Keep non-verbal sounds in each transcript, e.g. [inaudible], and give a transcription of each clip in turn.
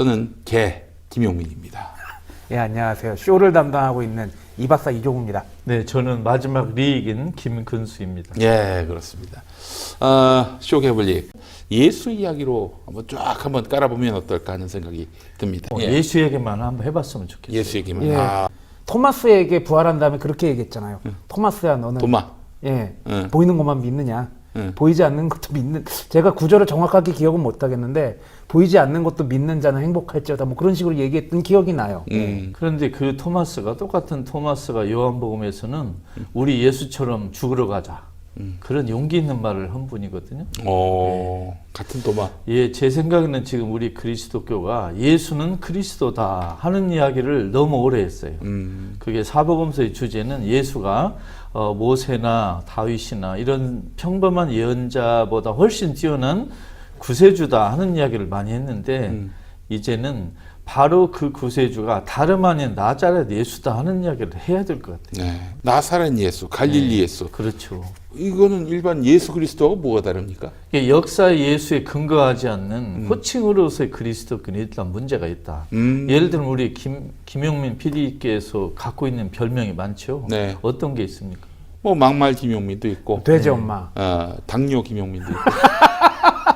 저는 개 김용민입니다. 예, 안녕하세요. 쇼를 담당하고 있는 이 박사 이종우입니다. 네, 저는 마지막 리익인 김근수입니다. 예, 그렇습니다. 어, 쇼 개블릭 예수 이야기로 한번 쫙 한번 깔아보면 어떨까 하는 생각이 듭니다. 어, 예. 예수 얘기만 한번 해봤으면 좋겠어요. 예수 얘기만. 예. 아, 토마스에게 부활한 다음에 그렇게 얘기했잖아요. 토마스야, 너는 도마. 예, 응. 보이는 것만 믿느냐? 응. 보이지 않는 것도 믿는. 제가 구절을 정확하게 기억은 못 하겠는데 보이지 않는 것도 믿는 자는 행복할지어다. 뭐 그런 식으로 얘기했던 기억이 나요. 음. 그런데 그 토마스가 똑같은 토마스가 요한복음에서는 우리 예수처럼 죽으러 가자. 그런 용기 있는 말을 한 분이거든요. 어, 같은 도마. 예, 제 생각에는 지금 우리 그리스도교가 예수는 그리스도다 하는 이야기를 너무 오래 했어요. 음. 그게 사복음서의 주제는 예수가 어, 모세나 다윗이나 이런 평범한 예언자보다 훨씬 뛰어난 구세주다 하는 이야기를 많이 했는데 음. 이제는 바로 그 구세주가 다름 아닌 나자렛 예수다 하는 이야기를 해야 될 것 같아요. 네. 나사렛 예수, 갈릴리 네. 예수. 그렇죠. 이거는 일반 예수 그리스도하고 뭐가 다릅니까? 역사의 예수에 근거하지 않는 호칭으로서의 그리스도교는 일단 문제가 있다. 음. 예를 들면 우리 김, 김용민 PD께서 갖고 있는 별명이 많죠. 네. 어떤 게 있습니까? 뭐 막말 김용민도 있고, 돼지 엄마. 어, 당뇨 김용민도 있고. [laughs]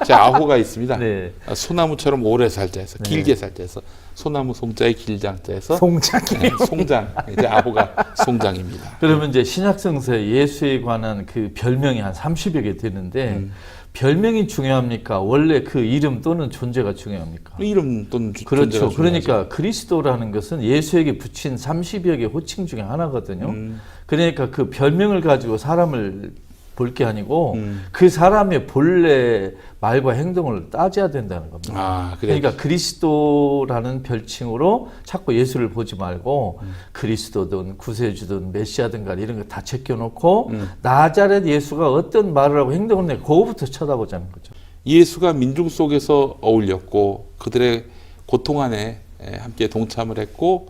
제 아호가 있습니다. 네. 아, 소나무처럼 오래 살자 해서 길게 살자 해서 소나무 송자에 길장자 해서 송장이. 네, 송장 이제 아호가 송장입니다. 그러면 이제 신약성서에 예수에 관한 그 별명이 한 30여 개 되는데 별명이 중요합니까? 원래 그 이름 또는 존재가 중요합니까? 이름 또는 주- 그렇죠. 존재가. 그러니까 그리스도라는 것은 예수에게 붙인 30여 개 호칭 중에 하나거든요. 음. 그러니까 그 별명을 가지고 사람을 볼 게 아니고 음. 그 사람의 본래 말과 행동을 따져야 된다는 겁니다. 아. 그러니까 그리스도라는 별칭으로 자꾸 예수를 보지 말고 음. 그리스도든 구세주든 메시아든 간에 이런 거 다 제껴놓고 음. 나자렛 예수가 어떤 말을 하고 행동을 해 그거부터 쳐다보자는 거죠. 예수가 민중 속에서 어울렸고 그들의 고통 안에 에, 함께 동참을 했고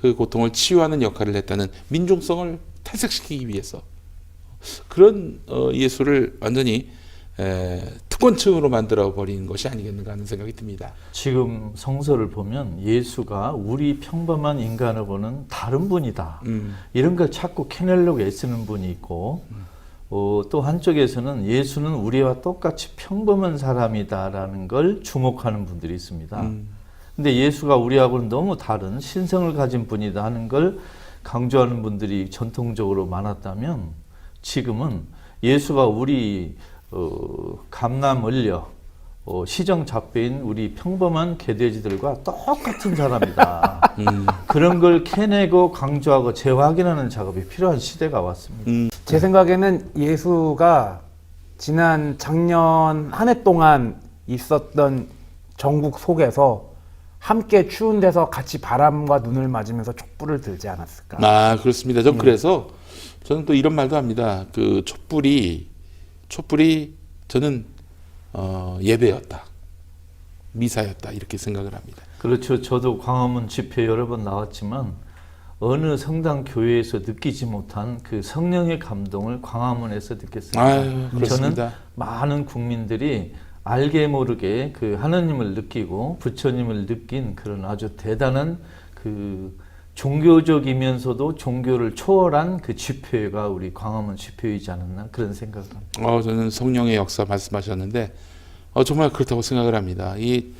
그 고통을 치유하는 역할을 했다는 민중성을 탈색시키기 위해서 그런 어, 예수를 완전히 에, 특권층으로 만들어 버린 것이 아니겠는가 하는 생각이 듭니다. 지금 성서를 보면 예수가 우리 평범한 인간을 보는 다른 분이다. 음, 이런 걸 자꾸 캐내려고 애쓰는 분이 있고 어, 또 한쪽에서는 예수는 우리와 똑같이 평범한 사람이다라는 걸 주목하는 분들이 있습니다. 음. 근데 예수가 우리하고는 너무 다른 신성을 가진 분이다 하는 걸 강조하는 분들이 전통적으로 많았다면 지금은 예수가 우리 어, 감남 을려 어, 시정 잡배인 우리 평범한 개돼지들과 똑같은 사람이다. [laughs] 음, 그런 걸 캐내고 강조하고 재확인하는 작업이 필요한 시대가 왔습니다. 음, 제 생각에는 예수가 지난 작년 한 해 동안 있었던 전국 속에서 함께 추운 데서 같이 바람과 눈을 맞으면서 촛불을 들지 않았을까. 아 그렇습니다. 전 그래서 저는 또 이런 말도 합니다. 그 촛불이 촛불이 저는 어, 예배였다, 미사였다 이렇게 생각을 합니다. 그렇죠. 저도 광화문 집회 여러 번 나왔지만 어느 성당 교회에서 느끼지 못한 그 성령의 감동을 광화문에서 느꼈습니다. 아유, 그렇습니다. 저는 많은 국민들이 알게 모르게 그 하나님을 느끼고 부처님을 느낀 그런 아주 대단한 그 종교적이면서도 종교를 초월한 그 집회가 우리 광화문 집회이지 않았나 그런 생각을 합니다. 어, 저는 성령의 역사 말씀하셨는데 어, 정말 그렇다고 생각을 합니다. 이,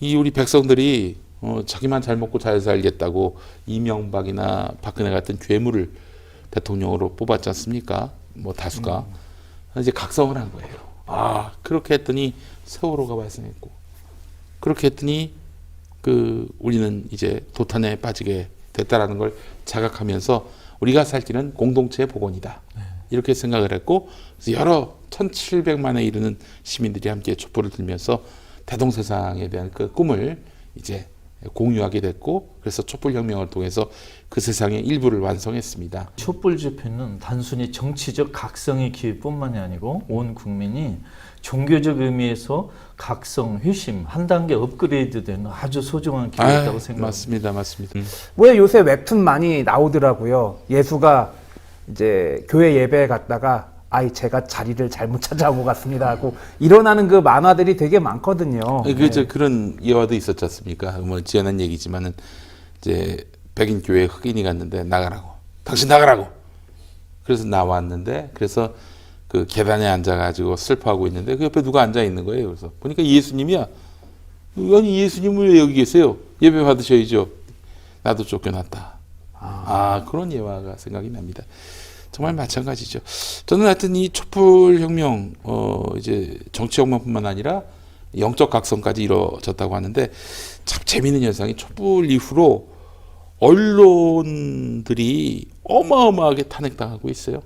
이 우리 백성들이 어, 자기만 잘 먹고 잘 살겠다고 이명박이나 박근혜 같은 괴물을 대통령으로 뽑았지 않습니까? 뭐 다수가 이제 각성을 한 거예요. 아 그렇게 했더니 세월호가 발생했고 그렇게 했더니 그 우리는 이제 도탄에 빠지게 됐다라는 걸 자각하면서 우리가 살 길은 공동체의 복원이다. 이렇게 생각을 했고 여러 1,700만에 이르는 시민들이 함께 촛불을 들면서 대동세상에 대한 그 꿈을 이제 공유하게 됐고 그래서 촛불 혁명을 통해서 그 세상의 일부를 완성했습니다. 촛불 집회는 단순히 정치적 각성의 기회뿐만이 아니고 온 국민이 종교적 의미에서 각성, 회심 한 단계 업그레이드되는 아주 소중한 기회였다고 생각합니다. 맞습니다, 맞습니다. 음. 왜 요새 웹툰 많이 나오더라고요. 예수가 이제 교회 예배에 갔다가 아이 제가 자리를 잘못 찾아온 것 같습니다 하고 일어나는 그 만화들이 되게 많거든요. 그 네. 저 그런 예화도 있었지 않습니까? 뭐 지어낸 얘기지만은 이제 백인 교회 흑인이 갔는데 나가라고. 당신 나가라고. 그래서 나왔는데 그래서 그 계단에 앉아가지고 슬퍼하고 있는데 그 옆에 누가 앉아 있는 거예요. 그래서 보니까 예수님이야. 아니 예수님 왜 여기 계세요? 예배 받으셔야죠. 나도 쫓겨났다. 아, 그런 예화가 생각이 납니다. 정말 마찬가지죠. 저는 하여튼 이 촛불 혁명, 어, 이제 정치 혁명뿐만 아니라 영적 각성까지 이루어졌다고 하는데 참 재미있는 현상이 촛불 이후로 언론들이 어마어마하게 탄핵당하고 있어요.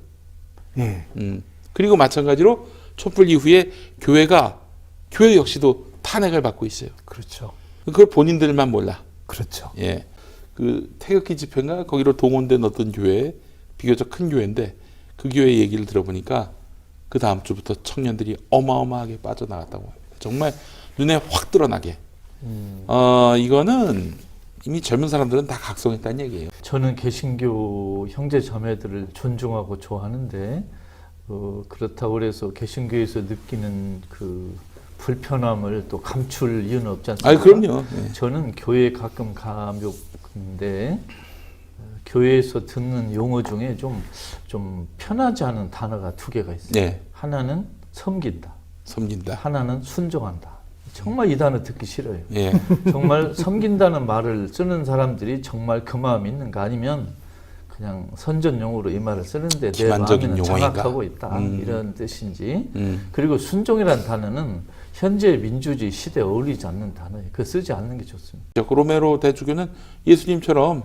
예. 음. 그리고 마찬가지로 촛불 이후에 교회가 교회 역시도 탄핵을 받고 있어요. 그렇죠. 그걸 본인들만 몰라. 그렇죠. 예. 그 태극기 집회인가 거기로 동원된 어떤 교회 비교적 큰 교회인데 그 교회 얘기를 들어보니까 그 다음 주부터 청년들이 어마어마하게 빠져나갔다고 합니다. 정말 눈에 확 드러나게. 어 이거는 이미 젊은 사람들은 다 각성했다는 얘기예요. 저는 개신교 형제 자매들을 존중하고 좋아하는데 어, 그렇다고 해서 개신교에서 느끼는 그 불편함을 또 감출 이유는 없지 않습니까? 아 그럼요. 예. 저는 교회에 가끔 가볍는데 어, 교회에서 듣는 용어 중에 좀, 좀 편하지 않은 단어가 두 개가 있어요. 네. 하나는 섬긴다. 섬긴다. 하나는 순종한다. 정말 이 단어 듣기 싫어요. 예. 정말 [laughs] 섬긴다는 말을 쓰는 사람들이 정말 그 마음이 있는가 아니면 그냥 선전용어로 이 말을 쓰는데 내 마음에는 용어인가? 장악하고 있다 음. 이런 뜻인지 음. 그리고 순종이라는 단어는 현재 민주주의 시대에 어울리지 않는 단어예요. 그 쓰지 않는 게 좋습니다. 그 로메로 대주교는 예수님처럼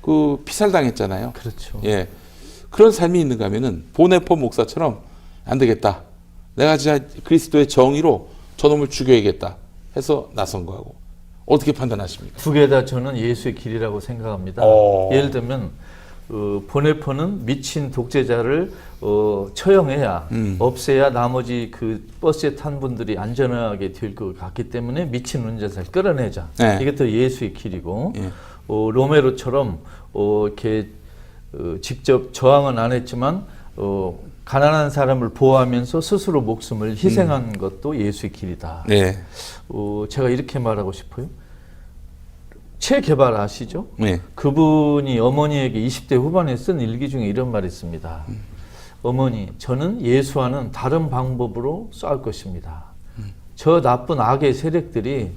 그 피살당했잖아요. 그렇죠. 예. 그런 삶이 있는가 하면은 보네포 목사처럼 안 되겠다. 내가 진짜 그리스도의 정의로 저놈을 죽여야겠다 해서 나선 거하고 어떻게 판단하십니까? 두 개 다 저는 예수의 길이라고 생각합니다. 어. 예를 들면 어, 보네포는 미친 독재자를 어, 처형해야 음. 없애야 나머지 그 버스에 탄 분들이 안전하게 될 것 같기 때문에 미친 운전사를 끌어내자. 네. 이게 또 예수의 길이고 예. 어, 로메로처럼 어, 이렇게 어, 직접 저항은 안 했지만 어, 가난한 사람을 보호하면서 스스로 목숨을 희생한 것도 예수의 길이다. 네. 어, 제가 이렇게 말하고 싶어요. 체개발 아시죠? 네. 그분이 어머니에게 20대 후반에 쓴 일기 중에 이런 말이 있습니다. 어머니, 저는 예수와는 다른 방법으로 싸울 것입니다. 저 나쁜 악의 세력들이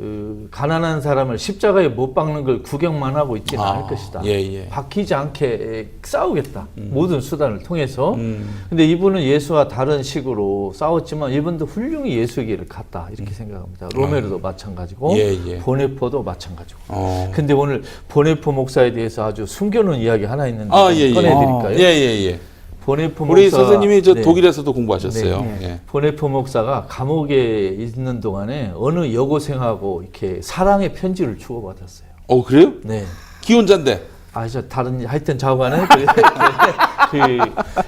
그 가난한 사람을 십자가에 못 박는 걸 구경만 하고 있지는 아, 않을 것이다. 예, 예. 박히지 않게 싸우겠다. 모든 수단을 통해서. 음. 근데 이분은 예수와 다른 식으로 싸웠지만 이분도 훌륭히 예수의 길을 갔다. 이렇게 생각합니다. 로메르도 마찬가지고 음. 예, 예. 보네포도 마찬가지고. 어. 근데 오늘 보네포 목사에 대해서 아주 숨겨놓은 이야기 하나 있는데 아, 예, 예. 꺼내드릴까요? 예, 예, 예. 보네포 우리 목사 선생님이 저 네. 독일에서도 공부하셨어요. 네, 예. 보네포 목사가 감옥에 있는 동안에 어느 여고생하고 이렇게 사랑의 편지를 주고받았어요. 어, 그래요? 네. 기혼자인데. 아, 저 다른 하여튼 자관에 그, 그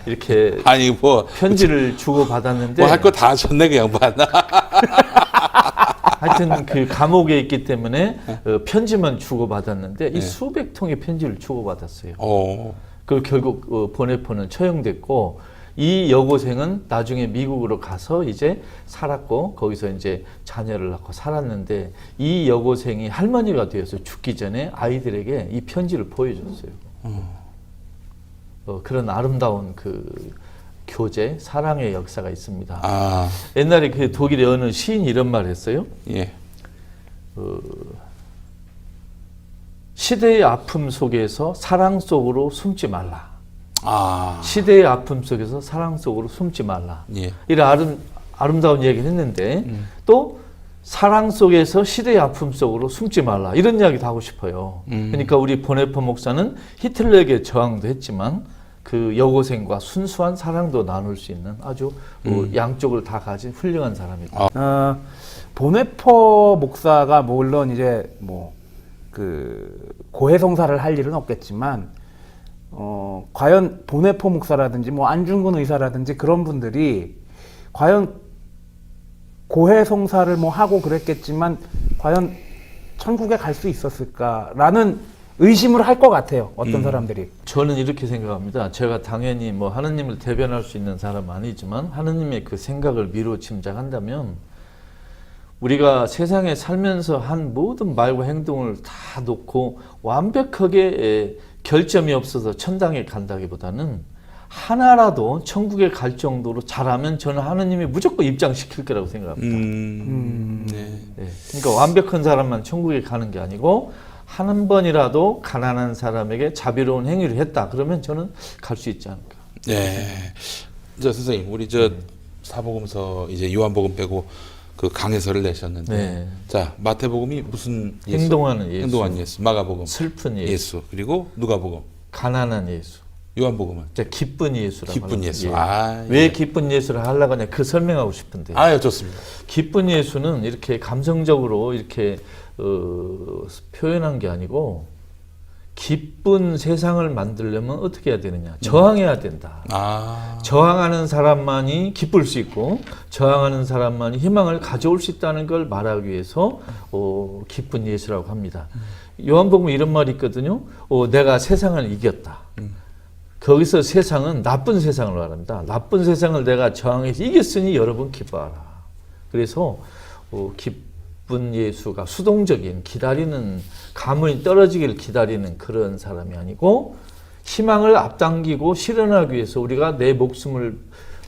이렇게 아니 뭐 편지를 주고 받았는데 뭐 할 거 다 하셨네 그 양반. [laughs] 하여튼 그 감옥에 있기 때문에 어, 편지만 주고 받았는데 이 네. 수백 통의 편지를 주고 받았어요. 어. 그 결국 어, 보네포는 처형됐고 이 여고생은 나중에 미국으로 가서 이제 살았고 거기서 이제 자녀를 낳고 살았는데 이 여고생이 할머니가 되어서 죽기 전에 아이들에게 이 편지를 보여줬어요. 어, 그런 아름다운 그 교제, 사랑의 역사가 있습니다. 아, 옛날에 그 독일의 어느 시인이 이런 말 했어요. 예. 시대의 아픔 속에서 사랑 속으로 숨지 말라. 아, 시대의 아픔 속에서 사랑 속으로 숨지 말라. 예. 이런 아름, 아름다운 이야기를 했는데 음. 또 사랑 속에서 시대의 아픔 속으로 숨지 말라. 이런 이야기도 하고 싶어요. 음. 그러니까 우리 보네포 목사는 히틀러에게 저항도 했지만 그 여고생과 순수한 사랑도 나눌 수 있는 아주 어, 음. 양쪽을 다 가진 훌륭한 사람이다. 어, 보네포 목사가 물론 이제 뭐 그 고해성사를 할 일은 없겠지만 어, 과연 보네포 목사라든지 뭐 안중근 의사라든지 그런 분들이 과연 고해성사를 뭐 하고 그랬겠지만 과연 천국에 갈 수 있었을까라는 의심을 할 것 같아요. 어떤 사람들이. 저는 이렇게 생각합니다. 제가 당연히 뭐 하느님을 대변할 수 있는 사람 은 아니지만 하느님의 그 생각을 미루어 짐작한다면 우리가 세상에 살면서 한 모든 말과 행동을 다 놓고 완벽하게 에, 결점이 없어서 천당에 간다기보다는 하나라도 천국에 갈 정도로 잘하면 저는 하느님이 무조건 입장시킬 거라고 생각합니다. 음, 네. 네. 그러니까 완벽한 사람만 천국에 가는 게 아니고 한 번이라도 가난한 사람에게 자비로운 행위를 했다. 그러면 저는 갈 수 있지 않을까. 네. 저 선생님, 우리 저 사복음서 이제 요한복음 빼고 그 강해서를 내셨는데, 네. 자 마태복음이 무슨 예수? 행동하는 예수. 행동하는 예수. 마가복음 슬픈 예수, 예수. 그리고 누가복음, 가난한 예수, 요한복음은 이제 기쁜 예수라고 기쁜. 예수. 예. 아, 왜 예. 기쁜 예수를 하려고 하냐 그 설명하고 싶은데 아, 좋습니다. 기쁜 예수는 이렇게 감성적으로 이렇게 어, 표현한 게 아니고 기쁜 세상을 만들려면 어떻게 해야 되느냐 저항해야 된다. 아, 저항하는 사람만이 기쁠 수 있고 저항하는 사람만이 희망을 가져올 수 있다는 걸 말하기 위해서 어, 기쁜 예수라고 합니다. 요한복음에 이런 말이 있거든요. 어, 내가 세상을 이겼다. 거기서 세상은 나쁜 세상을 말합니다. 나쁜 세상을 내가 저항해서 이겼으니 여러분 기뻐하라. 그래서 어, 기 쁜 예수가 수동적인 기다리는 가문이 떨어지기를 기다리는 그런 사람이 아니고 희망을 앞당기고 실현하기 위해서 우리가 내 목숨을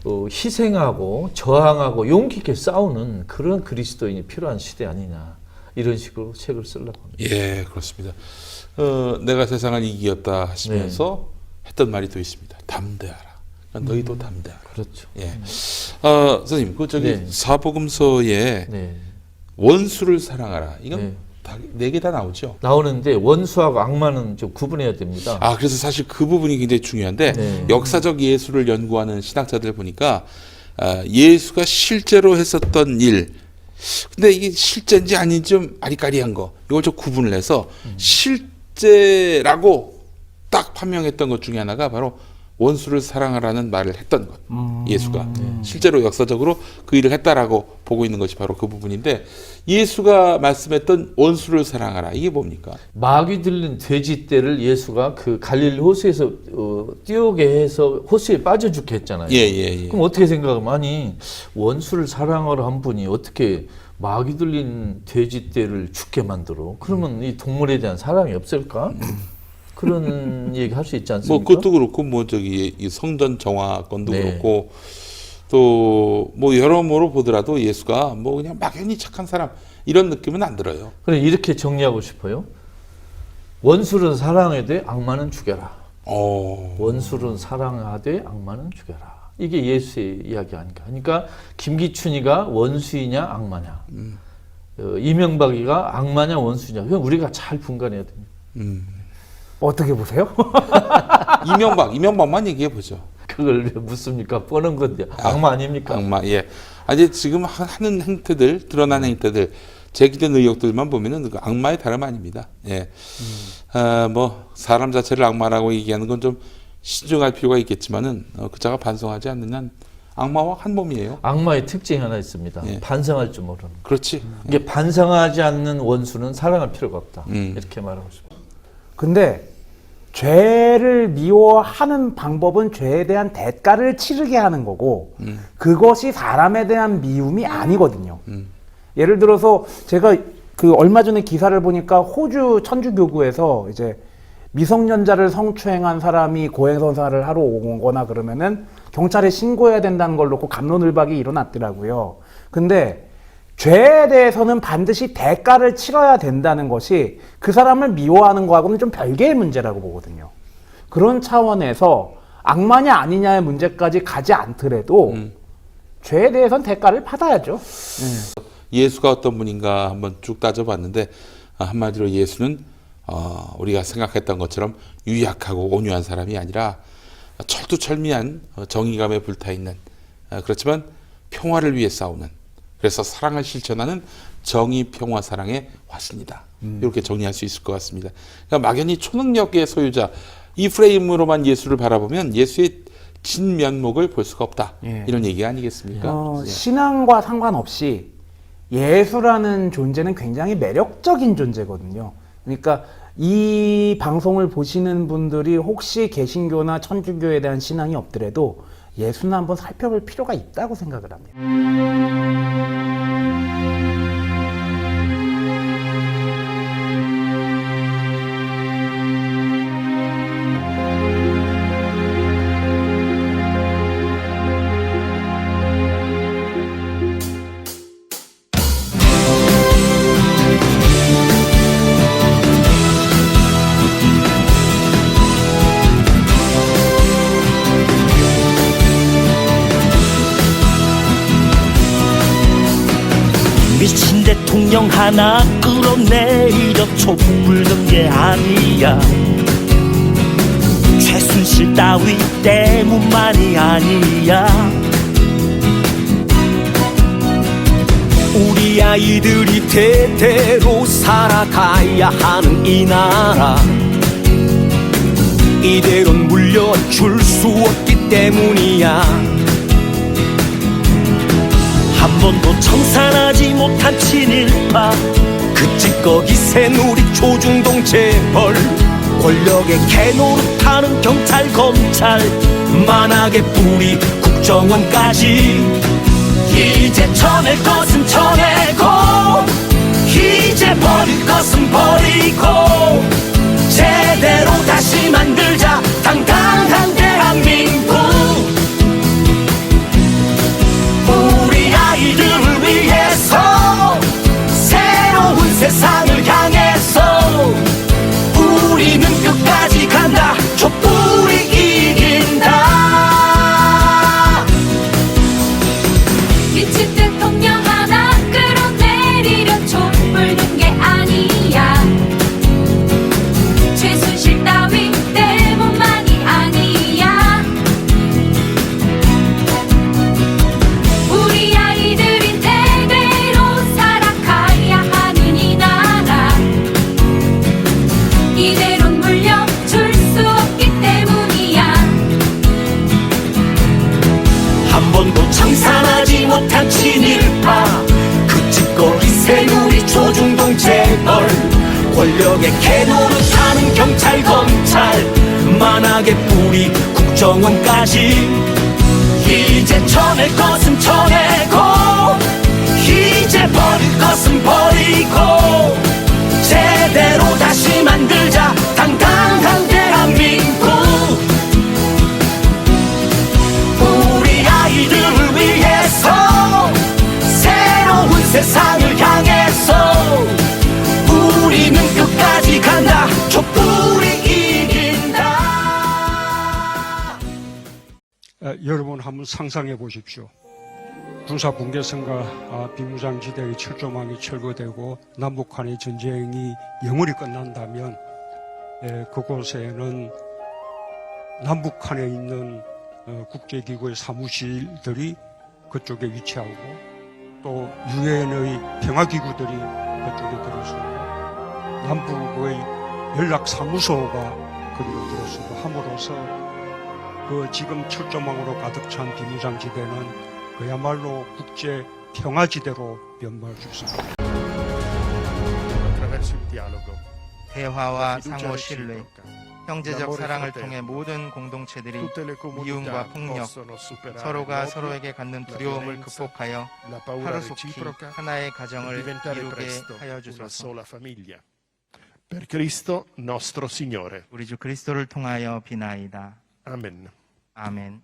어, 희생하고 저항하고 용기 있게 싸우는 그런 그리스도인이 필요한 시대 아니냐 이런 식으로 책을 쓰려고 합니다. 예, 그렇습니다. 어, 내가 세상을 이기었다 하시면서 네. 했던 말이 또 있습니다. 담대하라. 그러니까 너희도 담대하라. 그렇죠. 예. 어, 선생님, 그 저기 네. 사복음서에 네. 원수를 사랑하라. 이건 네. 네개 다 나오죠. 나오는데 원수하고 악마는 좀 구분해야 됩니다. 아, 그래서 사실 그 부분이 굉장히 중요한데 네. 역사적 예수를 연구하는 신학자들 보니까 아, 예수가 실제로 했었던 일, 근데 이게 실제인지 아닌지 좀 아리까리한 거, 이걸 좀 구분을 해서 실제라고 딱 판명했던 것 중에 하나가 바로 원수를 사랑하라는 말을 했던 것. 예수가 실제로 역사적으로 그 일을 했다라고 보고 있는 것이 바로 그 부분인데 예수가 말씀했던 원수를 사랑하라 이게 뭡니까? 마귀 들린 돼지 떼를 예수가 그 갈릴리 호수에서 어, 띄우게 해서 호수에 빠져 죽게 했잖아요. 예, 예, 예. 그럼 어떻게 생각하면 아니 원수를 사랑하러 한 분이 어떻게 마귀 들린 돼지 떼를 죽게 만들어? 그러면 이 동물에 대한 사랑이 없을까? [clears throat] 그런 [laughs] 얘기 할 수 있지 않습니까? 뭐 그것도 그렇고 뭐 저기 이 성전 정화건도 네. 그렇고 또 뭐 여러모로 보더라도 예수가 뭐 그냥 막연히 착한 사람 이런 느낌은 안 들어요. 그래 이렇게 정리하고 싶어요. 원수를 사랑하되 악마는 죽여라. 어. 원수는 사랑하되 악마는 죽여라. 이게 예수의 이야기 아닌가. 그러니까 김기춘이가 원수이냐 악마냐. 어, 이명박이가 악마냐 원수냐. 그건 우리가 잘 분간해야 됩니다. 음. 어떻게 보세요? [laughs] 이명박 이명박만 얘기해 보죠. 그걸 왜 묻습니까? 뻔한 건데 악마 아닙니까? 악마 예. 아니 지금 하- 하는 행태들 드러난 행태들 제기된 의혹들만 보면은 그 악마의 다름 아닙니다. 예. 아, 뭐 사람 자체를 악마라고 얘기하는 건 좀 신중할 필요가 있겠지만은 어, 그자가 반성하지 않는 한 악마와 한 몸이에요. 악마의 특징이 하나 있습니다. 예. 반성할 줄 모르는. 그렇지. 이게 반성하지 않는 원수는 사랑할 필요가 없다. 음. 이렇게 말하고 싶습니다. 근데 죄를 미워하는 방법은 죄에 대한 대가를 치르게 하는 거고 그것이 사람에 대한 미움이 아니거든요. 예를 들어서 제가 그 얼마 전에 기사를 보니까 호주 천주교구에서 이제 미성년자를 성추행한 사람이 고해성사를 하러 오거나 그러면은 경찰에 신고해야 된다는 걸 놓고 감론을박이 일어났더라고요. 근데 죄에 대해서는 반드시 대가를 치러야 된다는 것이 그 사람을 미워하는 거하고는 좀 별개의 문제라고 보거든요. 그런 차원에서 악마냐 아니냐의 문제까지 가지 않더라도 죄에 대해서는 대가를 받아야죠. 예수가 어떤 분인가 한번 쭉 따져봤는데 아, 한마디로 예수는 어, 우리가 생각했던 것처럼 유약하고 온유한 사람이 아니라 철두철미한 어, 정의감에 불타 있는 어, 그렇지만 평화를 위해 싸우는 그래서 사랑을 실천하는 정의 평화 사랑의 화신이다 이렇게 정리할 수 있을 것 같습니다. 그러니까 막연히 초능력의 소유자 이 프레임으로만 예수를 바라보면 예수의 진 면목을 볼 수가 없다 예. 이런 얘기 아니겠습니까? 어, 예. 신앙과 상관없이 예수라는 존재는 굉장히 매력적인 존재거든요. 그러니까 이 방송을 보시는 분들이 혹시 개신교나 천주교에 대한 신앙이 없더라도 예수는 한번 살펴볼 필요가 있다고 생각을 합니다. 하나 끌어내려 촛불 든게 아니야. 최순실 따위 때문만이 아니야. 우리 아이들이 대대로 살아가야 하는 이 나라. 이대로는 물려줄 수 없기 때문이야 한 번도 청산하지 못한 친일파. 그 찌꺼기 새누리 조중동 재벌. 권력의 개노릇하는 경찰 검찰. 만하게 뿌리 국정원까지. 이제 쳐낼 것은 쳐내고 이제 버릴 것은 버리고 제대로 다시 만들 세상 만하게 뿌리 국정원까지. 이제 쳐낼 것은 쳐내 한번 상상해 보십시오. 군사 붕괴선과 아, 비무장 지대의 철조망이 철거되고 남북한의 전쟁이 영원히 끝난다면 에, 그곳에는 남북한에 있는 어, 국제기구의 사무실들이 그쪽에 위치하고 또 유엔의 평화기구들이 그쪽에 들어서고 남북의 연락사무소가 거기로 들어서고 함으로써 그 지금 철조망으로 가득 찬 비무장지대는 그야말로 국제 평화지대로 변모할 수 있습니다. 대화와 상호 신뢰. 형제적 사랑을. 통해 모든 공동체들이 미움과 폭력, 서로가 서로에게 갖는 두려움을 극복하여 하루속히 하나의 e 가정을 이루게 하여 주소서. Per Cristo nostro Signore. 우리 주 그리스도를 통하여 비나이다. Amen. Amen.